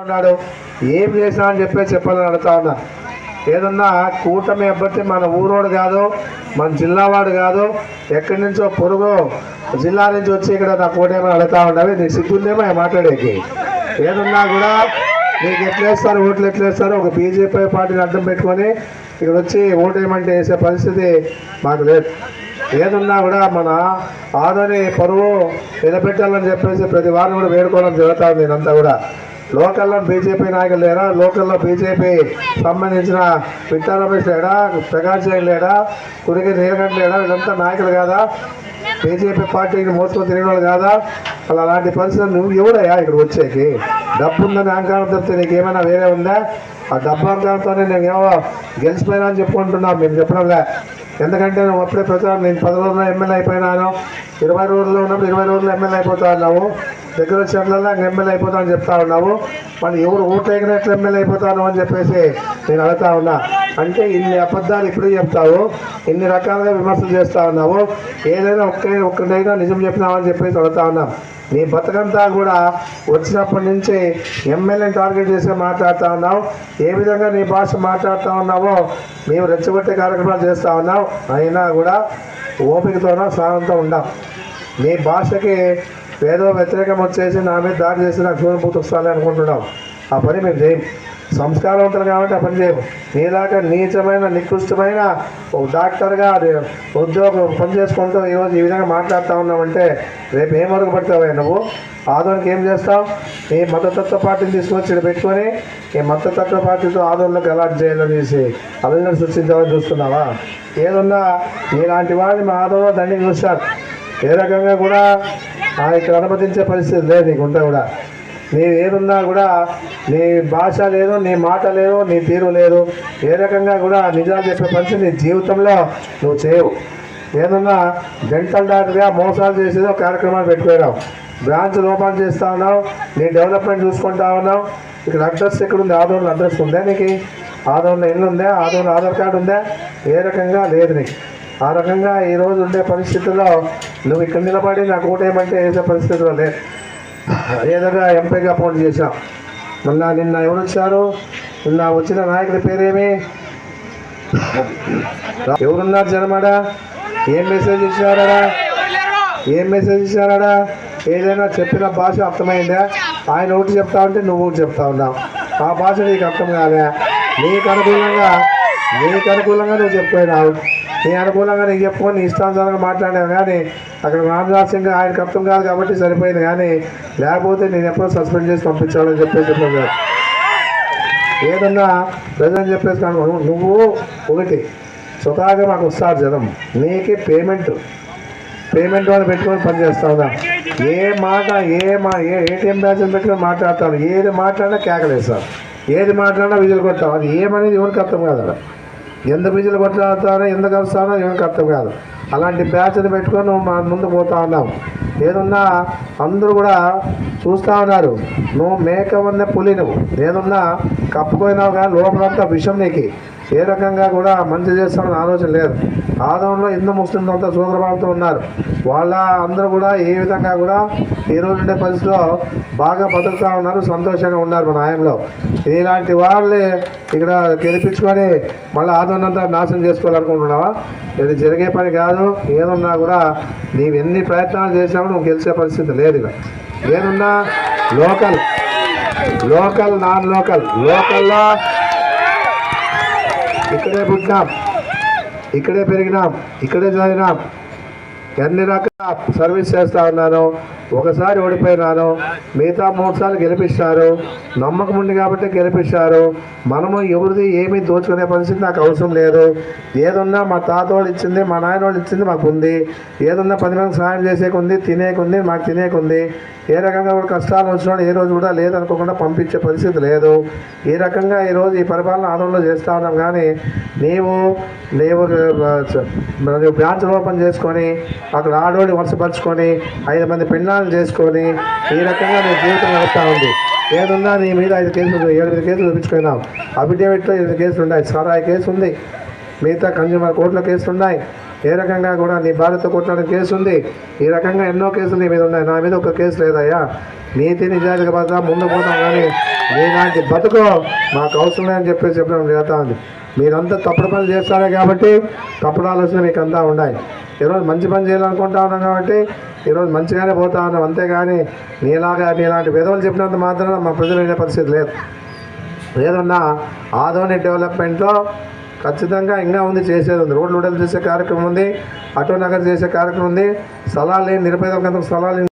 ఉన్నాడు. ఏం చేసినా అని చెప్పే చెప్పాలని అడుగుతా ఉన్నా. ఏదన్నా కూటమి అభ్యర్థి మన ఊరోడు కాదు మన జిల్లా వాడు కాదు ఎక్కడి నుంచో పొరుగు జిల్లా నుంచి వచ్చి ఇక్కడ నా కూటమి అడుగుతా ఉండవి నీకు సిగ్గుందేమో ఆయన మాట్లాడేకి. ఏదన్నా కూడా నీకు ఎట్లేస్తారు ఓట్లు ఎట్లేస్తారు ఒక బీజేపీ పార్టీని అడ్డం పెట్టుకొని ఇక్కడ వచ్చి ఓటేయమంటే వేసే పరిస్థితి మాకు లేదు. ఏదున్నా కూడా మన ఆదని పరువు నిలబెట్టాలని చెప్పేసి ప్రతి వారం కూడా వేడుకోవడం జరుగుతుంది నేనంతా కూడా. లోకల్లో బీజేపీ నాయకులు లేరా? లోకల్లో బీజేపీ సంబంధించిన విట్టా రమేష్ లేడా? ప్రకాష్ జైన్ లేడా? కుడికి నీలకంఠ లేడా? వీళ్ళంతా నాయకులు కాదా? బీజేపీ పార్టీని మోసుకొని తిరిగిన వాళ్ళు కాదా? అలా అలాంటి పరిస్థితులు నువ్వు ఎవడయ్యా ఇక్కడ వచ్చేకి? డబ్బు ఉందని అహంకారం తప్పితే నీకు ఏమైనా వేరే ఉందా? ఆ డబ్బు అహంకారంతోనే నేను ఏమో గెలిచిపోయినా అని చెప్పుకుంటున్నా. మేము చెప్పడంలే ఎందుకంటే నువ్వు అప్పుడే ప్రచారం నేను పది రోజుల్లో ఎమ్మెల్యే అయిపోయినాను. ఇరవై రోజుల్లో ఉన్నప్పుడు ఇరవై రోజుల్లో ఎమ్మెల్యే అయిపోతా ఉన్నావు దగ్గర వచ్చేట్లలో ఎమ్మెల్యే అయిపోతా అని చెప్తా ఉన్నావు. మళ్ళీ ఎవరు ఓట్లు ఎగినట్లు ఎమ్మెల్యే అయిపోతాను అని చెప్పేసి నేను అడుగుతా ఉన్నా. అంటే ఇన్ని అబద్ధాలు ఇప్పుడు చెప్తావు? ఇన్ని రకాలుగా విమర్శలు చేస్తా ఉన్నావు? ఏదైనా ఒక్క ఒక్కటైనా నిజం చెప్పినామని చెప్పేసి అడుగుతా ఉన్నాం నీ బతుకంతా కూడా వచ్చినప్పటి నుంచి ఎమ్మెల్యేని టార్గెట్ చేసి మాట్లాడుతూ ఉన్నావు. ఏ విధంగా నీ భాష మాట్లాడుతూ ఉన్నావో మేము రెచ్చగొట్టే కార్యక్రమాలు చేస్తూ ఉన్నావు. అయినా కూడా ఓపికతోనో సహనంతో ఉండాం నీ భాషకి ఏదో వ్యతిరేకం వచ్చేసి నా మీద దాడి చేసి నాకు చూడబోతు వస్తానని అనుకుంటున్నాం ఆ పని మేము చేయం. సంస్కారవంతులు కాబట్టి ఆ పని నీలాగా నీచమైన నికృష్టమైన ఒక డాక్టర్గా ఉద్యోగం పని చేసుకుంటూ ఈరోజు ఈ విధంగా మాట్లాడుతూ ఉన్నామంటే రేపు ఏం వరకు పడతావు నువ్వు? ఆదోనికి ఏం చేస్తావు? ఈ మతతత్వ పార్టీని తీసుకొచ్చి ఇక్కడ పెట్టుకొని ఈ మతతత్వ పార్టీతో ఆదోళనకు ఎలా చేయాలనేసి అభివృద్ధి సృష్టించాలని చూస్తున్నావా? ఏదన్నా ఇలాంటి వాళ్ళని మా ఆదోళన దండి చూస్తారు. ఏ రకంగా కూడా ఇక్కడ అనుమతించే పరిస్థితి లేదు నీకుంటా కూడా. నీ ఏదున్నా కూడా నీ భాష లేదు నీ మాట లేదు నీ తీరు లేదు. ఏ రకంగా కూడా నిజాలు చెప్పే పరిస్థితి నీ జీవితంలో నువ్వు చేయవు. ఏదన్నా డెంటల్ డాక్టర్గా మోసాలు చేసేది కార్యక్రమాలు పెట్టుకున్నావు బ్రాంచ్ లోపాలు చేస్తా ఉన్నావు నీ డెవలప్మెంట్ చూసుకుంటా ఉన్నావు. ఇక్కడ అడ్రస్ ఎక్కడ ఉంది ఆదోళన అడ్రస్ ఉందా నీకు? ఆదోళన ఇల్లు ఉందా? ఆదోళన ఆధార్ కార్డు ఉందా? ఏ రకంగా లేదు నీకు. ఆ రకంగా ఈ రోజు ఉండే పరిస్థితుల్లో నువ్వు ఇక్కడ నిలబడి నాకు ఓటేయమంటే వేసే పరిస్థితుల్లో లేదు. ఏదైనా ఎంపీగా అపాయింట్ చేశాం? మొన్న నిన్న ఎవరు వచ్చారు? నిన్న వచ్చిన నాయకుడి పేరేమి? ఎవరున్నారు జనమాడ? ఏం మెసేజ్ ఇచ్చినారా ఏం మెసేజ్ ఇచ్చినారా ఏదైనా చెప్పిన భాష అర్థమైందా? ఆయన ఒకటి చెప్తా ఉంటే నువ్వు ఒకటి చెప్తా ఉన్నావు. ఆ భాష నీకు అర్థం కాదా నీకు అనుకూలంగా నీకు అనుకూలంగా నువ్వు చెప్పినావు నీ అనుకూలంగా నీకు చెప్పుకొని నీ ఇష్టానుసారంగా మాట్లాడాను కానీ అక్కడ రామదాస్యంగా ఆయన కప్తం కాదు కాబట్టి సరిపోయింది కానీ లేకపోతే నేను ఎప్పుడో సస్పెండ్ చేసి పంపించాలని చెప్పేసి చెప్పాను ఏదన్నా ప్రజలు చెప్పేసి కాను నువ్వు ఒకటి స్వతహాగా మాకు వస్తారు జనం. నీకే పేమెంట్. పేమెంట్ వాళ్ళు పెట్టుకొని పని ఏ మాట ఏ మా ఏ ఏటీఎం బ్యాచ్ పెట్టుకొని మాట్లాడతాను ఏది మాట్లాడినా కేకలేస్తాను ఏది మాట్లాడినా విజులు కొట్టాం అది ఏమనేది ఎవరికి అర్థం కాదు ఎంత ఎందుకు విజులు కొట్లాడతానో ఎందుకు వస్తానో ఎవరికి అర్థం కాదు. అలాంటి బ్యాచ్ని పెట్టుకొని మనం మా ముందు పోతా ఉన్నాం ఏదున్నా అందరూ కూడా చూస్తూ ఉన్నారు. నువ్వు మేక ఉన్న పులి నువ్వు. ఏదున్నా కప్పుకోయినావు కానీ లోపలంతా విషం నీకు. ఏ రకంగా కూడా మంచి చేస్తామని ఆలోచన లేదు. ఆదంలో హిందూ ముస్లింలు అంతా సోదరభావంతో ఉన్నారు. వాళ్ళ అందరూ కూడా ఏ విధంగా కూడా ఈ రోజు ఉండే పరిస్థితిలో బాగా బతుకుతూ ఉన్నారు సంతోషంగా ఉన్నారు మన ఆయనలో. ఇలాంటి వాళ్ళే ఇక్కడ గెలిపించుకొని మళ్ళీ ఆదోనంతా నాశనం చేసుకోవాలనుకుంటున్నావా? ఇది జరిగే పని కాదు. ఏదున్నా కూడా నీవు ఎన్ని ప్రయత్నాలు చేసావు నువ్వు గెలిచే పరిస్థితి లేదు ఇక. ఏదున్నా లోకల్ లోకల్ నాన్ లోకల్ లోకల్లో ఇక్కడే పుట్టినాం. ఇక్కడే పెరిగినాం. ఇక్కడే చదివినాం ఎన్ని రకాల సర్వీస్ చేస్తా ఉన్నాను ఒకసారి ఓడిపోయినాను. మిగతా మూడు సార్లు గెలిపిస్తారు. నమ్మకం ఉంది కాబట్టి గెలిపిస్తారు. మనము ఎవరిది ఏమీ దోచుకునే పరిస్థితి నాకు అవసరం లేదు. ఏదున్నా మా తాత వాళ్ళు ఇచ్చింది మా నాయన వాళ్ళు ఇచ్చింది మాకు ఉంది. ఏదున్నా పది మందికి సహాయం చేసేకుంది తినేకుంది మాకు తినేకుంది. ఏ రకంగా కూడా కష్టాలు వచ్చినా ఏ రోజు కూడా లేదనుకోకుండా పంపించే పరిస్థితి లేదు. ఈ రకంగా ఈరోజు ఈ పరిపాలన ఆందోళన చేస్తూ ఉన్నాం కానీ నీవు నీవు బ్రాంచ్లు బ్రాంచ్ ఓపెన్ చేసుకొని అక్కడ ఆడోడి వరుసపరుచుకొని ఐదు మంది పెళ్ళాలను చేసుకొని ఈ రకంగా నీ జీవితం నడుస్తూ ఉంది. ఏదున్నా నీ మీద ఐదు కేసులు ఏడు కేసులు చూపించుకున్నాం. అఫిడేవిట్లో ఎనిమిది కేసులు ఉన్నాయి. సారాయి కేసు ఉంది. మిగతా కన్జ్యూమర్ కోర్టుల కేసులు ఉన్నాయి. ఏ రకంగా కూడా నీ భారత కొట్లాడిన కేసు ఉంది. ఈ రకంగా ఎన్నో కేసులు నీ మీద ఉన్నాయి. నా మీద ఒక కేసు లేదయ్యా. నీతి నిజాయితీ పడతా ముందు పోతాం కానీ నీలాంటి బతుకు మాకు అవసరం లేదని చెప్పేసి చెప్పడం జరుగుతూ ఉంది. మీరంతా తప్పుడు పనులు చేస్తారే కాబట్టి తప్పుడు ఆలోచన మీకు అంతా ఉన్నాయి. ఈరోజు మంచి పని చేయాలనుకుంటా ఉన్నాం కాబట్టి ఈరోజు మంచిగానే పోతా ఉన్నాం. అంతేగాని నీలాగా నీలాంటి విధవలు చెప్పినంత మాత్రం మా ప్రజలు వినే పరిస్థితి లేదు. ఏదన్నా ఆధోని డెవలప్మెంట్లో ఖచ్చితంగా ఇంకా ఉంది చేసేది ఉంది. రోడ్లు ఉడలు చేసే కార్యక్రమం ఉంది ఆటో నగర్ చేసే కార్యక్రమం ఉంది. స్థలాలు లేని నిరుపేదలకు స్థలాలు